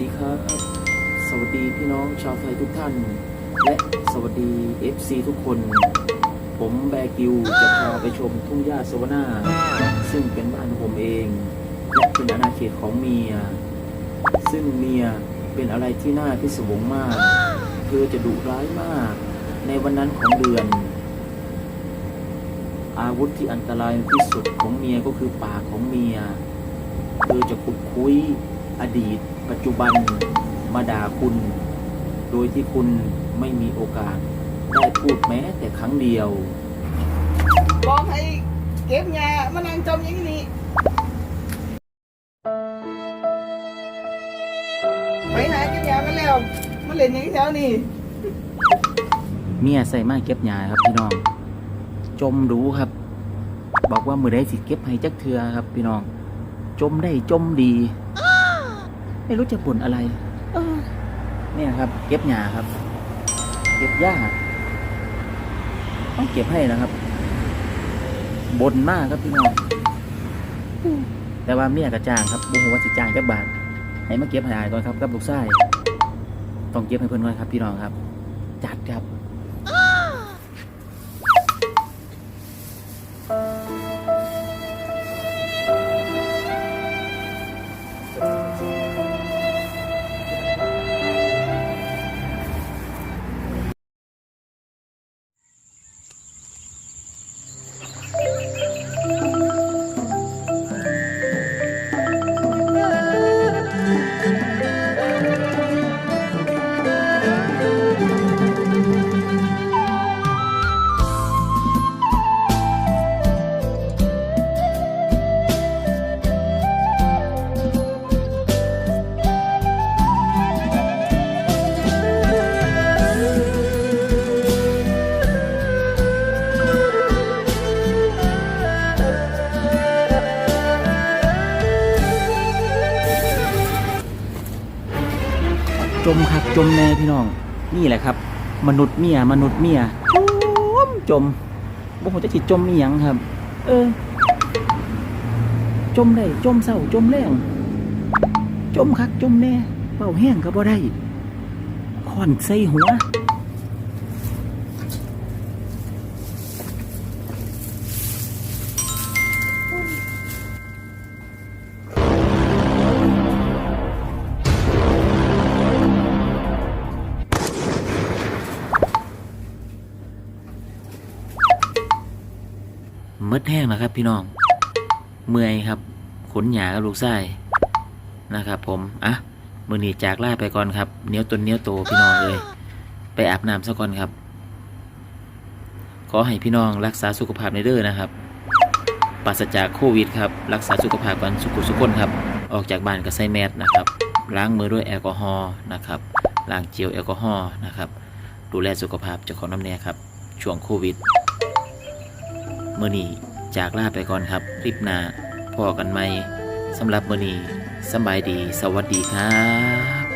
ดีครับ สวัสดีพี่น้องชาวไทยทุกท่าน และสวัสดี FC ทุกคน ผมแบกิวจะพาไปชมทุ่งหญ้าสวนาซึ่งเป็นบ้านของผมเอง และเป็นอาณาเขตของเมีย ซึ่งเมียเป็นอะไรที่น่าพิศวงมาก เธอจะดุร้ายมาก ในวันนั้นของเดือน อาวุธที่อันตรายที่สุดของเมียก็คือปากของเมีย เธอจะขุดคุย อดีต ปัจจุบันมาด่าคุณ โดยที่คุณไม่มีโอกาส ได้พูดแม้แต่ครั้งเดียว บอกให้เก็บงามานั่งจมอย่างนี้ไปหาเก็บงามาแล้วมาเล่นอย่างแถวนี้เมียใส่มาเก็บหญ้าครับพี่น้อง จมรู้ครับ บอกว่ามือได้สิเก็บให้จักเทือครับพี่น้อง จมได้จมดี ไม่รู้จะบ่นอะไรเออเนี่ยครับ เก็บหญ้าครับ เก็บหญ้าต้องเก็บให้นะครับบ่นมากครับพี่น้องแต่ว่าเมียกระจ้างครับบุ้งว่าสิจ้างจักบาทให้มาเก็บให้อายก่อนครับกับลูกชายต้องเก็บให้เพื่อนก่อนครับ พี่น้องครับ จัดครับ จมคักจมแน่พี่น้อง นี่แหละครับ มนุษย์เมียมนุษย์เมียจมจมบ่ผมจะสิจมมีหยังครับ เออ จมได้จมเศร้าจมแรงจมคักจมแน่เป่าแห้งก็บ่ได้คอนใส่หัว มืดแห้งนะครับ พี่น้อง เมื่อยครับ ขนหยากับลูกไส้นะครับ ผม อะมือหนีจากล่าไปก่อนครับเนี้ยวตนเนี้ยวโตพี่น้องเลย ไปอาบน้ำซะก่อนครับ ขอให้พี่น้องรักษาสุขภาพในเด้อนะครับปราศจากโควิดครับ รักษาสุขภาพกันสุขุสุขคนครับ ออกจากบ้านก็ใส่แมสนะครับ ล้างมือด้วยแอลกอฮอล์นะครับ ล้างเจลแอลกอฮอล์นะครับ ดูแลสุขภาพเจ้าของน้ำแน่ครับ ช่วงโควิด เมื่อนี้จากลาไปก่อนครับคลิปหน้าพอกันไหมสำหรับเมื่อนี้สบายดี สวัสดีครับ